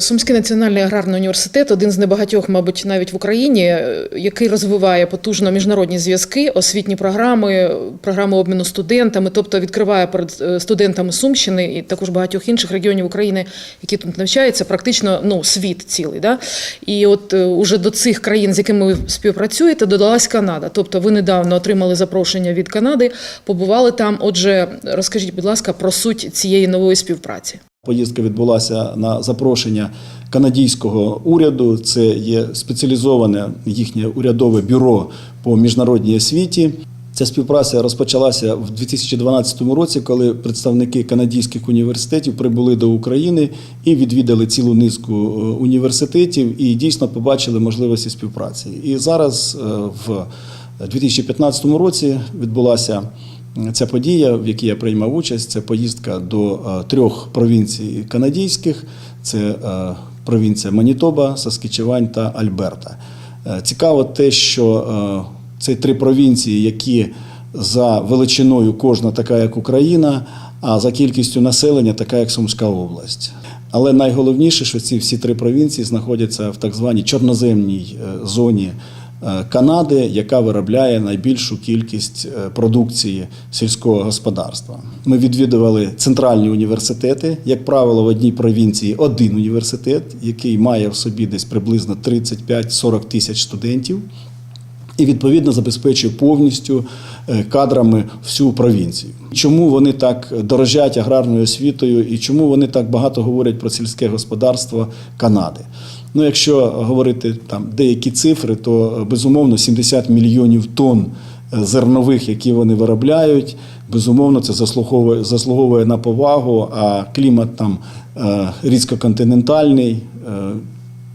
Сумський національний аграрний університет один з небагатьох, мабуть, навіть в Україні, е, який розвиває потужно міжнародні зв'язки, освітні програми, програми обміну студентами, тобто відкриває перед е, студентами Сумщини і також багатьох інших регіонів України, які тут навчаються, практично ну світ цілий. Да? І от е, уже до цих країн, з якими ви співпрацюєте, додалась Канада. Тобто, ви недавно отримали запрошення від Канади, побували там. Отже, розкажіть, будь ласка, про суть цієї нової співпраці. Поїздка відбулася на запрошення канадійського уряду. Це є спеціалізоване їхнє урядове бюро по міжнародній освіті. Ця співпраця розпочалася в 2012 році, коли представники канадських університетів прибули до України і відвідали цілу низку е, університетів і дійсно побачили можливості співпраці. І зараз е, в 2015 році відбулася ця подія, в якій я приймав участь. Це поїздка до е, трьох провінцій канадійських: це е, провінція Манітоба, Саскічевань та Альберта. Е, Цікаво те, що це три провінції, які за величиною кожна така, як Україна, а за кількістю населення така, як Сумська область. Але найголовніше, що ці всі три провінції знаходяться в так званій чорноземній зоні Канади, яка виробляє найбільшу кількість е, продукції сільського господарства. Ми відвідували центральні університети. Як правило, в одній провінції один університет, який має в собі десь приблизно 35-40 тисяч студентів і відповідно забезпечує повністю е, кадрами всю провінцію. Чому вони так дорожать аграрною освітою і чому вони так багато говорять про сільське господарство Канади? Ну, якщо говорити там деякі цифри, то е, безумовно 70 мільйонів тонн е, зернових, які вони виробляють, безумовно, це заслуговує, заслуговує на повагу. А клімат там е, різкоконтинентальний,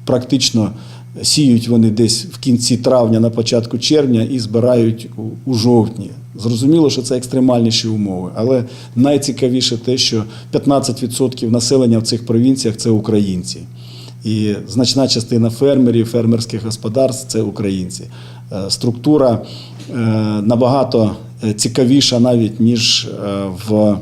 практично сіють вони десь в кінці травня, на початку червня і збирають у жовтні. Зрозуміло, що це екстремальніші умови, але найцікавіше те, що 15% населення в цих провінціях це українці. І значна частина фермерів, фермерських господарств це українці. Е, Структура е, набагато е, цікавіша навіть ніж в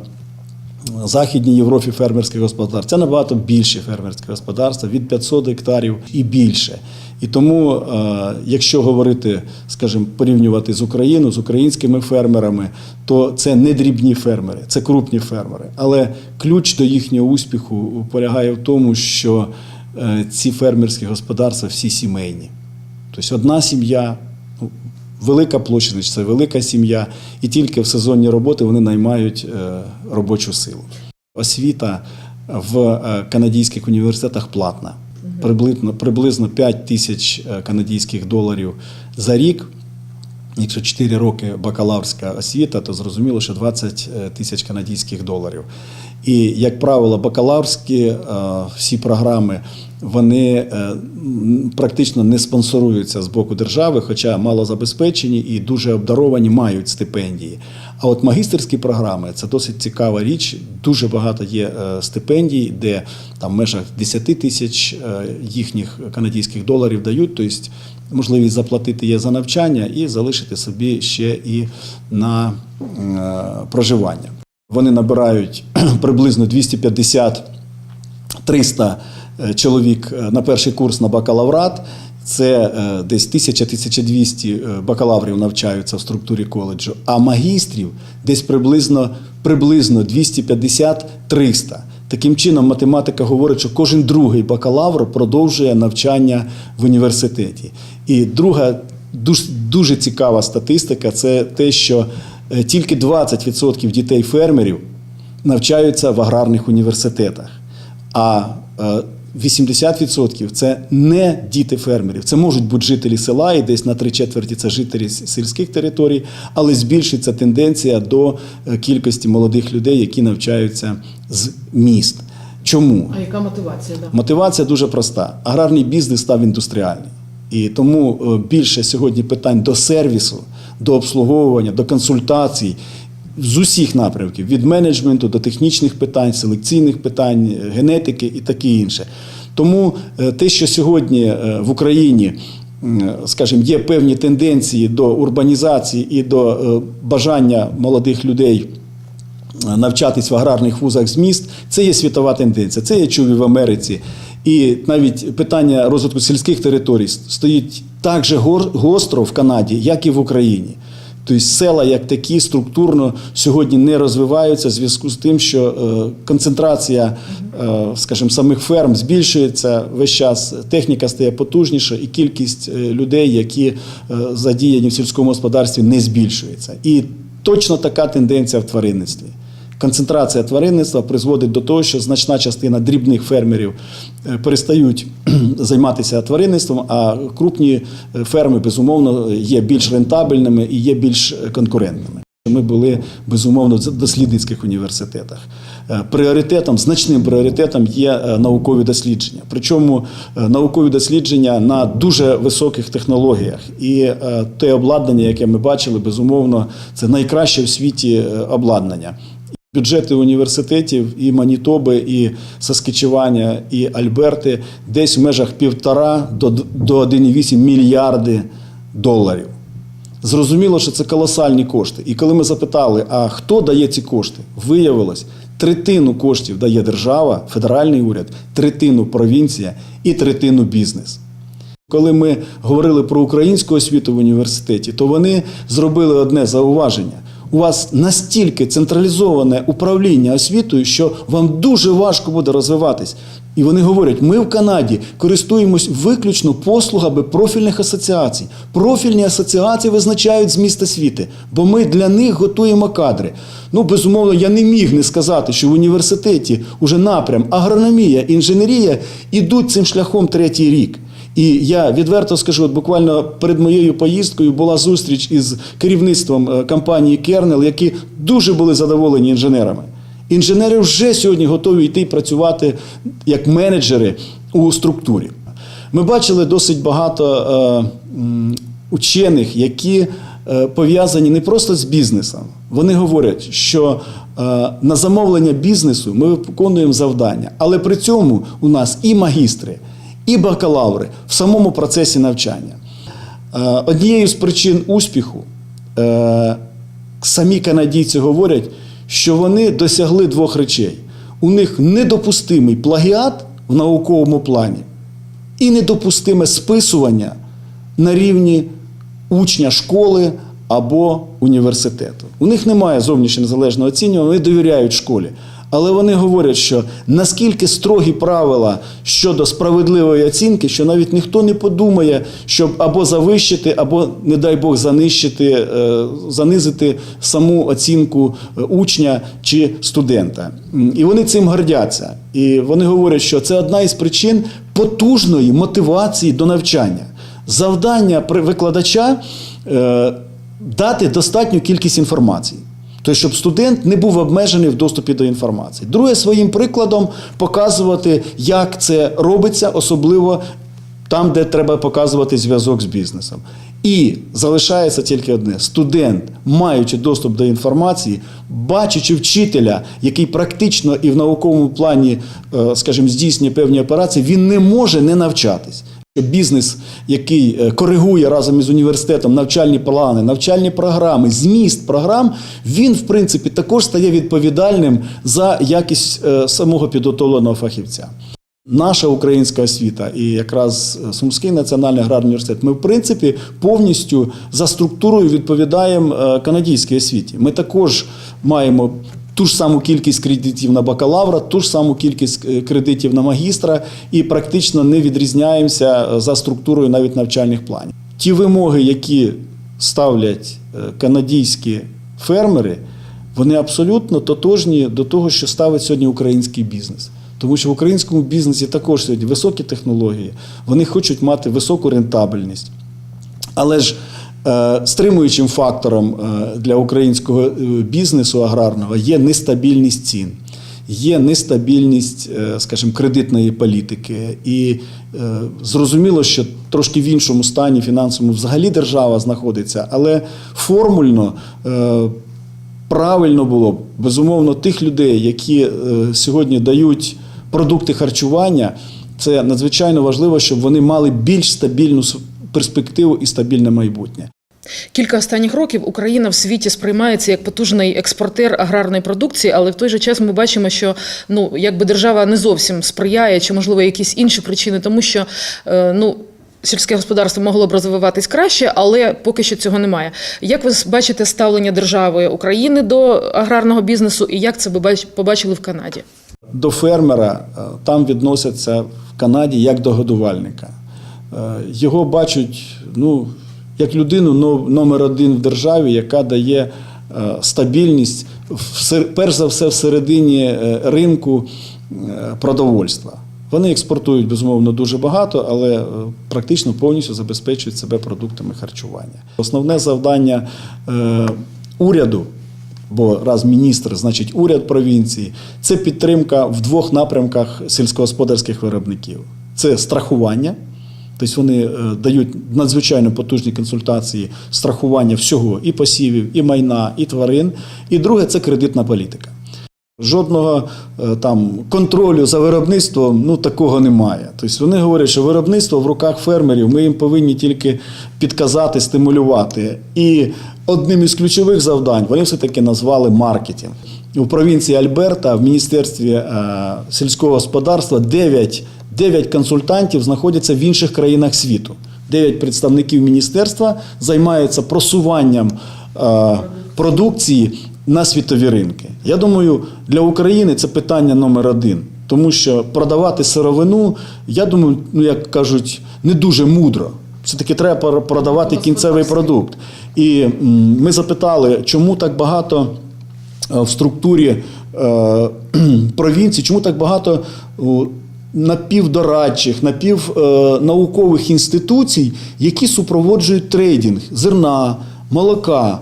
Західній Європі фермерських господарств. Це набагато більші фермерські господарства від 500 гектарів і більше. І тому, якщо говорити, скажімо, порівнювати з Україною, з українськими фермерами, то це не дрібні фермери, це крупні фермери. Але ключ до їхнього успіху полягає в тому, що ці фермерські господарства всі сімейні. Тобто одна сім'я, ну, велика площадь, це велика сім'я, і тільки в сезонні роботи вони наймають е, робочу силу. Освіта в канадійських канадських університетах платна. Приблизно, приблизно 5 тисяч канадійських канадських доларів за рік. Якщо 4 роки бакалаврська освіта, то зрозуміло, що 20 тисяч канадських доларів. І, як правило, бакалаврські е, всі програми вони е, практично не спонсоруються з боку держави, хоча малозабезпечені і дуже обдаровані мають стипендії. А от магістерські програми це досить цікава річ. Дуже багато є е, стипендій, де там в межах 10 тисяч е, їхніх канадських доларів дають. Тобто можливість заплатити є за навчання і залишити собі ще і на проживання. Вони набирають приблизно 250-300 е, чоловік е, на перший курс на бакалаврат. Це е, десь 1000-1200 бакалаврів навчаються в структурі коледжу, а магістрів десь приблизно, приблизно 250-300. Таким чином, математика говорить, що кожен другий бакалавр продовжує навчання в університеті. І друга дуже, дуже цікава статистика це те, що е, тільки 20% дітей фермерів навчаються в аграрних університетах. А е, 80% це не діти фермерів. Це можуть бути жителі села, і десь на три четверті це жителі сільських територій, але збільшиться тенденція до е, кількості молодих людей, які навчаються з міст. Чому? А яка мотивація? Да? Мотивація дуже проста. Аграрний бізнес став індустріальний. І тому е, більше сьогодні питань до сервісу, до обслуговування, до консультацій з усіх напрямків: від менеджменту до технічних питань, селекційних питань, е, генетики і таке інше. Тому е, те, що сьогодні е, в Україні скажімо, є певні тенденції до урбанізації і до бажання молодих людей навчатись в аграрних вузах з міст, це є світова тенденція. Це я чув і в Америці. І навіть питання розвитку сільських територій стоїть так же гостро в Канаді, як і в Україні. Тобто села як такі структурно сьогодні не розвиваються в зв'язку з тим, що е, концентрація, е, скажімо, самих ферм збільшується весь час, техніка стає потужніша, і кількість е, людей, які задіяні в сільському господарстві, не збільшується. І точно така тенденція в тваринництві. Концентрація тваринництва призводить до того, що значна частина дрібних фермерів е, перестають займатися тваринництвом, а крупні е, ферми, безумовно, є більш рентабельними і є більш конкурентними. Ми були безумовно в дослідницьких університетах. Е, Пріоритетом, значним пріоритетом є наукові дослідження. Причому наукові дослідження на дуже високих технологіях. І те обладнання, яке ми бачили, безумовно, це найкраще в світі обладнання. Бюджети університетів і Манітоби, і Саскичеваня, і Альберти десь в межах півтора до 1,8 мільярди доларів. Зрозуміло, що це колосальні кошти. І коли ми запитали, а хто дає ці кошти, виявилось, третину коштів дає держава, федеральний уряд, третину провінція і третину бізнес. Коли ми говорили про українську освіту в університеті, то вони зробили одне зауваження. У вас настільки централізоване управління освітою, що вам дуже важко буде розвиватись. І вони говорять: ми в Канаді користуємось виключно послугами профільних асоціацій. Профільні асоціації визначають зміст освіти, бо ми для них готуємо кадри. Ну, безумовно, я не міг не сказати, що в університеті уже напрям агрономія, інженерія ідуть цим шляхом третій рік. І я відверто скажу, от буквально перед моєю поїздкою була зустріч із керівництвом е, компанії Кернел, які дуже були задоволені інженерами. Інженери вже сьогодні готові йти працювати як менеджери у структурі. Ми бачили досить багато е, учених, які е, пов'язані не просто з бізнесом. Вони говорять, що е, на замовлення бізнесу ми виконуємо завдання, але при цьому у нас і магістри, і бакалаври в самому процесі навчання. Е, Однією з причин успіху е, самі канадійці говорять, що вони досягли двох речей: у них недопустимий плагіат в науковому плані і недопустиме списування на рівні учня школи або університету. У них немає зовнішньо незалежного оцінювання, вони довіряють школі. Але вони говорять, що наскільки строгі правила щодо справедливої оцінки, що навіть ніхто не подумає, щоб або завищити, або, не дай Бог, занищити, е, занизити саму оцінку е, учня чи студента. І вони цим гордяться. І вони говорять, що це одна із причин потужної мотивації до навчання. Завдання викладача е, дати достатню кількість інформації. Тобто, щоб студент не був обмежений в доступі до інформації. Друге, своїм прикладом показувати, як це робиться, особливо там, де треба показувати зв'язок з бізнесом. І залишається тільки одне: студент, маючи доступ до інформації, бачачи вчителя, який практично і в науковому плані, е, скажімо, здійснює певні операції, він не може не навчатись. Бізнес, який е, коригує разом із університетом навчальні плани, навчальні програми, зміст програм, він, в принципі, також стає відповідальним за якість е, самого підготовленого фахівця. Наша українська освіта і якраз е, Сумський національний аграрний університет, ми в принципі повністю за структурою відповідаємо канадській освіті. Ми також маємо ту ж саму кількість кредитів на бакалавра, ту ж саму кількість е, кредитів на магістра і практично не відрізняємося е, за структурою навіть навчальних планів. Ті вимоги, які ставлять е, канадські фермери, вони абсолютно тотожні до того, що ставить сьогодні український бізнес. Тому що в українському бізнесі також сьогодні високі технології, вони хочуть мати високу рентабельність. Але ж стримуючим фактором е, для українського е, бізнесу аграрного є нестабільність цін, є нестабільність, е, скажімо, кредитної політики. І е, зрозуміло, що трошки в іншому стані фінансовому взагалі держава знаходиться, але формульно. Е, правильно було б безумовно тих людей, які е, сьогодні дають продукти харчування. Це надзвичайно важливо, щоб вони мали більш стабільну перспективу і стабільне майбутнє. Кілька останніх років Україна в світі сприймається як потужний експортер аграрної продукції, але в той же час ми бачимо, що ну якби держава не зовсім сприяє, чи можливо якісь інші причини, тому що е, ну. Сільське господарство могло б розвиватись краще, але поки що цього немає. Як ви бачите ставлення держави України до аграрного бізнесу, і як це ви побачили в Канаді? До фермера е, там відносяться в Канаді як до годувальника. Е, Його бачать ну, як людину номер один в державі, яка дає е, стабільність, перш за все, всередині е, ринку е, продовольства. Вони експортують, безумовно, дуже багато, але практично повністю забезпечують себе продуктами харчування. Основне завдання уряду бо раз міністр, значить уряд провінції. Це підтримка в двох напрямках сільськогосподарських виробників: це страхування. Тобто вони е, дають надзвичайно потужні консультації страхування всього і посівів, і майна, і тварин. І друге це кредитна політика. Жодного е, там контролю за виробництвом ну такого немає. Тобто вони говорять, що виробництво в руках фермерів ми їм повинні тільки підказати, стимулювати. І одним із ключових завдань вони все таки назвали маркетинг. У провінції Альберта в міністерстві е, сільського господарства 9, 9 консультантів знаходяться в інших країнах світу. 9 представників міністерства займаються просуванням е, продукції на світові ринки. Я думаю, для України це питання номер один, тому що продавати сировину, я думаю, ну як кажуть, не дуже мудро. Все-таки треба продавати кінцевий продукт. І ми запитали, чому так багато е, в структурі е, провінції, чому так багато напівдорадчих, напівнаукових інституцій, які супроводжують трейдинг зерна, молока.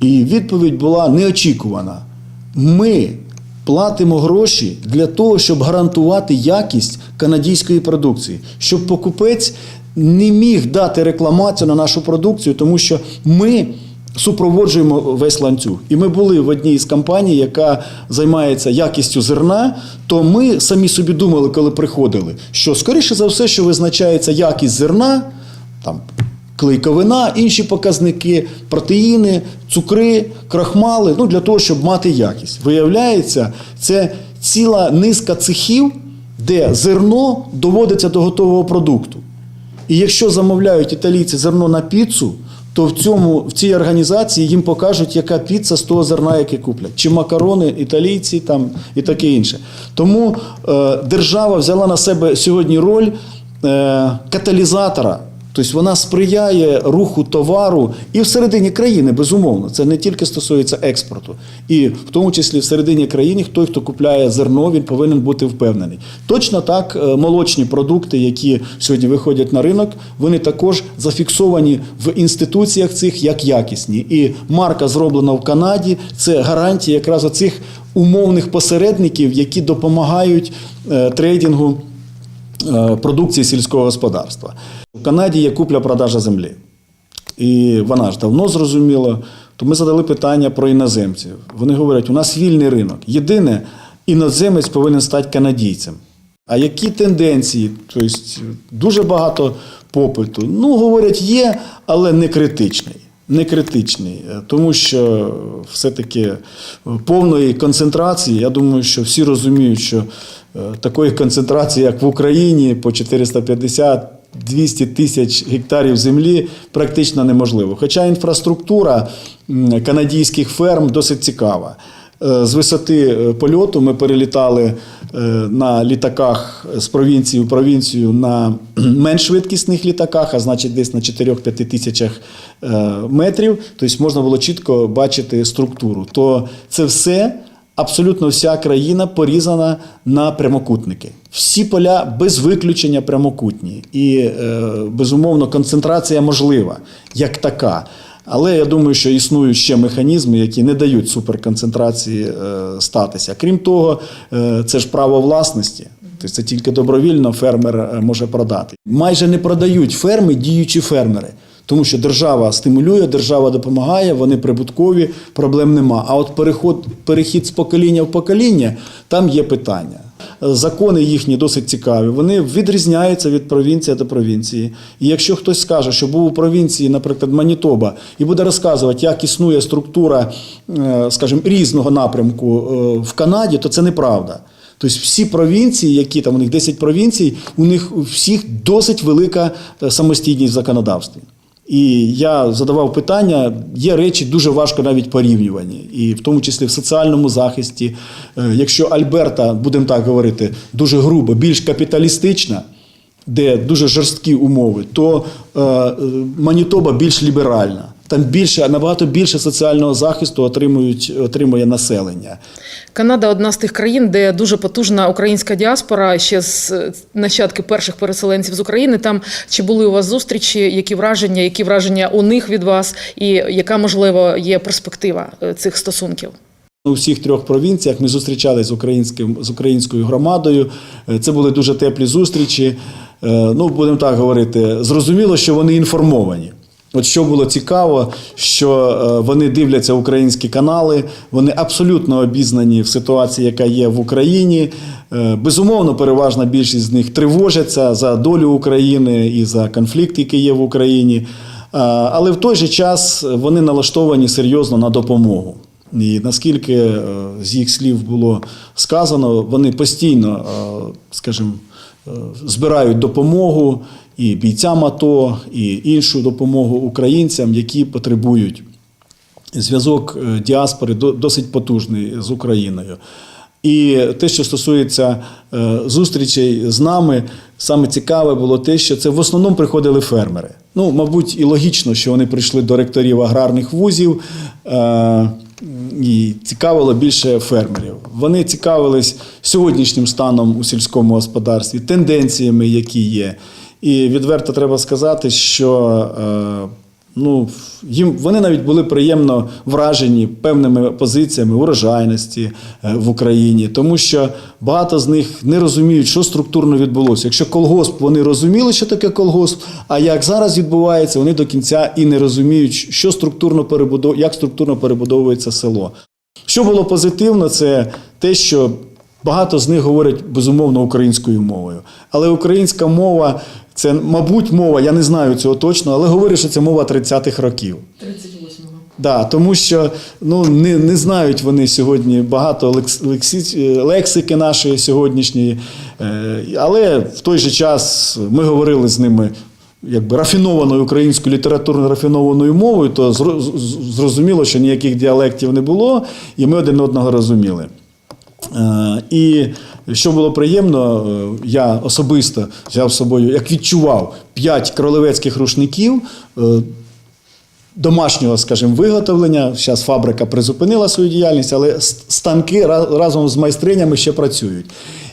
І відповідь була неочікувана. Ми платимо гроші для того, щоб гарантувати якість канадської продукції, щоб покупець не міг дати рекламацію на нашу продукцію, тому що ми супроводжуємо весь ланцюг. І ми були в одній із компаній, яка займається якістю зерна. То ми самі собі думали, коли приходили, що скоріше за все, що визначається якість зерна, там клейковина, інші показники, протеїни, цукри, крахмали, ну для того, щоб мати якість. Виявляється, це ціла низка цехів, де зерно доводиться до готового продукту. І якщо замовляють італійці зерно на піцу, то в цьому в цій організації їм покажуть, яка піца з того зерна, яке куплять, чи макарони італійці там і таке інше. Тому е, держава взяла на себе сьогодні роль е, каталізатора. Тобто вона сприяє руху товару і всередині країни, безумовно. Це не тільки стосується експорту. І в тому числі всередині країни той, хто купляє зерно, він повинен бути впевнений. Точно так, е, молочні продукти, які сьогодні виходять на ринок, вони також зафіксовані в інституціях цих як якісні. І марка зроблена в Канаді це гарантія якраз оцих умовних посередників, які допомагають е, трейдингу е, продукції сільського господарства. У Канаді є купля-продажа землі. І вона ж давно зрозуміла. То ми задали питання про іноземців. Вони говорять, у нас вільний ринок. Єдине, іноземець повинен стати канадійцем. А які тенденції? Тобто дуже багато попиту. Ну, говорять, є, але не критичний. Не критичний, тому що все-таки повної концентрації, я думаю, що всі розуміють, що е, такої концентрації, як в Україні, по 450 200 тисяч гектарів землі практично неможливо. Хоча інфраструктура м, канадських ферм досить цікава. Е, З висоти е, польоту ми перелітали е, на літаках з провінції в провінцію на менш швидкісних літаках, а значить десь на 4-5 тисячах метрів. Тобто можна було чітко бачити структуру. То це все абсолютно вся країна порізана на прямокутники. Всі поля без виключення прямокутні. І, е, безумовно, концентрація можлива як така. Але я думаю, що існують ще механізми, які не дають суперконцентрації е, статися. Крім того, е, це ж право власності. Тобто це тільки добровільно фермер може продати. Майже не продають ферми діючі фермери. Тому що держава стимулює, держава допомагає, вони прибуткові, проблем нема. А от переход, перехід з покоління в покоління, там є питання. Закони їхні досить цікаві. Вони відрізняються від провінції до провінції. І якщо хтось скаже, що був у провінції, наприклад, Манітоба, і буде розказувати, як існує структура, е, скажімо, різного напрямку е, в Канаді, то це неправда. Тобто всі провінції, які там у них 10 провінцій, у них у всіх досить велика е, самостійність в законодавстві. І я задавав питання, є речі дуже важко навіть порівнювані, і в тому числі в соціальному захисті. Е, Якщо Альберта, будемо так говорити, дуже грубо, більш капіталістична, де дуже жорсткі умови, то е, е, Манітоба більш ліберальна. Там більше, набагато більше соціального захисту отримують, отримує населення. Канада одна з тих країн, де дуже потужна українська діаспора ще з нащадки перших переселенців з України. Там чи були у вас зустрічі, які враження, які враження у них від вас, і яка можливо є перспектива е, цих стосунків? У всіх трьох провінціях ми зустрічалися з українським з українською громадою. Е, Це були дуже теплі зустрічі. Е, Ну, будемо так говорити, зрозуміло, що вони інформовані. От що було цікаво, що е, вони дивляться українські канали, вони абсолютно обізнані в ситуації, яка є в Україні. Е, Безумовно, переважна більшість з них тривожаться за долю України і за конфлікт, який є в Україні. Але в той же час вони налаштовані серйозно на допомогу. І наскільки е, з їх слів було сказано, вони постійно, е, скажімо, е, збирають допомогу і бійцям АТО, і іншу допомогу українцям, які потребують. Зв'язок е, діаспори досить потужний з Україною. І те, що стосується е, зустрічей з нами, саме цікаве було те, що це в основному приходили фермери. Ну, мабуть, і логічно, що вони прийшли до ректорів аграрних вузів е, і цікавило більше фермерів. Вони цікавились сьогоднішнім станом у сільському господарстві, тенденціями, які є. І відверто треба сказати, що е, ну, їм вони навіть були приємно вражені певними позиціями урожайності е, в Україні, тому що багато з них не розуміють, що структурно відбулося. Якщо колгосп вони розуміли, що таке колгосп, а як зараз відбувається, вони до кінця і не розуміють, що структурно перебудов... як структурно перебудовується село. Що було позитивно, це те, що багато з них говорять безумовно українською мовою. Але українська мова це, мабуть, мова, я не знаю цього точно, але говорять, що це мова 30-х років. 38-го. Да, тому що ну, не, не знають вони сьогодні багато лекс, лексі- лексики нашої сьогоднішньої. Е, Але в той же час ми говорили з ними якби рафінованою українською літературно рафінованою мовою, то зрозуміло, що ніяких діалектів не було, і ми один одного розуміли. Е, І що було приємно, е, я особисто взяв з собою, як відчував, п'ять кролевецьких рушників. е, домашнього, скажімо, виготовлення. Зараз фабрика призупинила свою діяльність, але станки разом з майстринями ще працюють.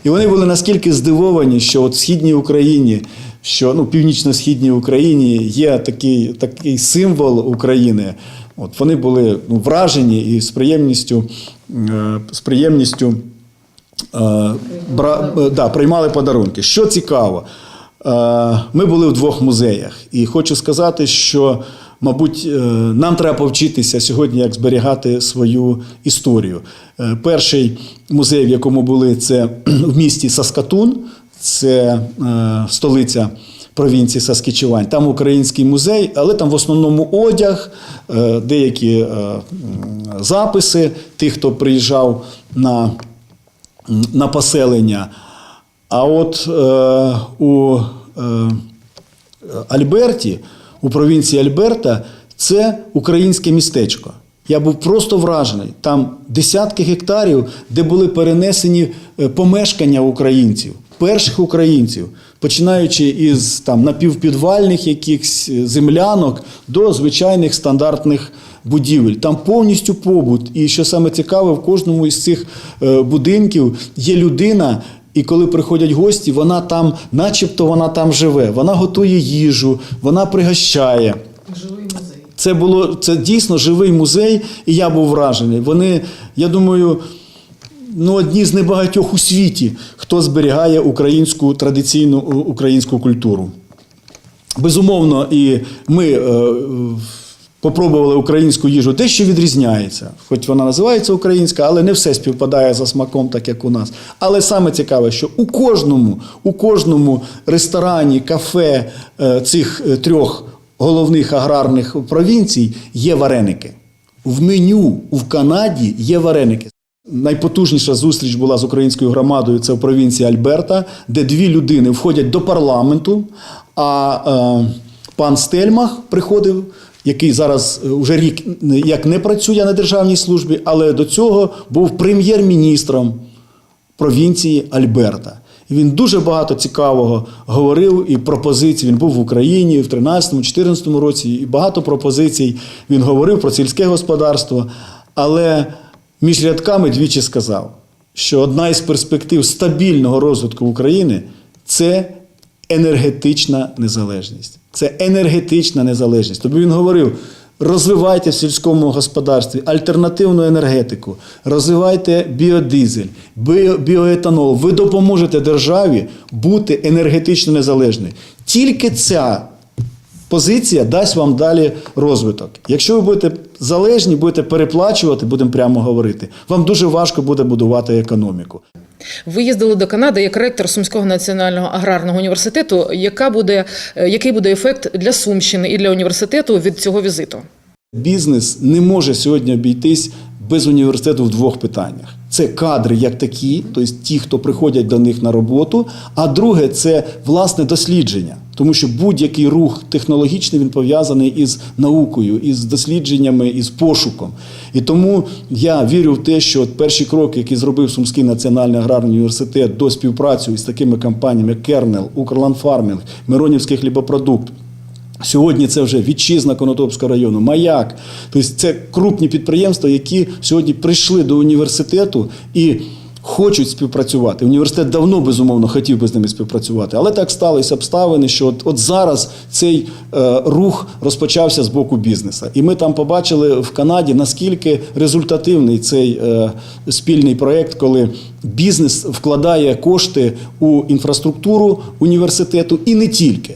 І вони були наскільки здивовані, що от в східній Україні, що ну, північно-східній Україні є такий, такий символ України. От вони були ну, вражені і з приємністю, е, з приємністю е, бра, е, да, приймали подарунки. Що цікаво, ми були в двох музеях, і хочу сказати, що, мабуть, нам треба повчитися сьогодні, як зберігати свою історію. Перший музей, в якому були, це в місті Саскатун, це столиця. Провінції Саскічевань. Там український музей, але там в основному одяг, е, деякі е, записи тих, хто приїжджав на на поселення. А от е, у Альберті, у провінції Альберта, це українське містечко. Я був просто вражений. Там десятки гектарів, де були перенесені помешкання українців, перших українців, починаючи із там напівпідвальних якихось е, землянок до звичайних стандартних будівель. Там повністю побут. І що саме цікаве, в кожному із цих е, будинків є людина. І коли приходять гості, вона там, начебто вона там живе. Вона готує їжу, вона пригощає. Живий музей. Це було це дійсно живий музей, і я був вражений. Вони, я думаю, ну, одні з небагатьох у світі, хто зберігає українську традиційну українську культуру. Безумовно, і ми е, попробували українську їжу, те, що відрізняється. Хоч вона називається українська, але не все співпадає за смаком, так як у нас. Але саме цікаве, що у кожному, у кожному ресторані, кафе е, цих е, трьох головних аграрних провінцій є вареники. В меню в Канаді є вареники. Найпотужніша зустріч була з українською громадою. Це в провінції Альберта, де дві людини входять до парламенту. А е, пан Стельмах приходив, який зараз е, уже рік як не працює на державній службі, але до цього був прем'єр-міністром провінції Альберта. І він дуже багато цікавого говорив і пропозицій. Він був в Україні в 13-14 році, і багато пропозицій він говорив про сільське господарство. Але між рядками двічі сказав, що одна із перспектив стабільного розвитку України це енергетична незалежність. Це енергетична незалежність. Тобі він говорив: розвивайте в сільському господарстві альтернативну енергетику, розвивайте біодизель, біо- біоетанол. Ви допоможете державі бути енергетично незалежною. Тільки ця позиція дасть вам далі розвиток. Якщо ви будете залежні, будете переплачувати, будемо прямо говорити, вам дуже важко буде будувати економіку. Ви їздили до Канади як ректор Сумського національного аграрного університету. Яка буде, е, який буде ефект для Сумщини і для університету від цього візиту? Бізнес не може сьогодні обійтись без університету в двох питаннях: це кадри як такі, тобто ті, хто приходять до них на роботу. А друге це власне дослідження, тому що будь-який рух технологічний він пов'язаний із наукою, із дослідженнями, із пошуком. І тому я вірю в те, що перші кроки, які зробив Сумський національний аграрний університет до співпраці із такими компаніями, як Кернел, Укрландфармінг, Миронівський хлібопродукт. Сьогодні це вже вітчизна Конотопського району, маяк. Тобто це крупні підприємства, які сьогодні прийшли до університету і хочуть співпрацювати. Університет давно безумовно хотів би з ними співпрацювати, але так сталися обставини, що от, от зараз цей е, рух розпочався з боку бізнесу. І ми там побачили в Канаді наскільки результативний цей е, спільний проєкт, коли бізнес вкладає кошти у інфраструктуру університету і не тільки.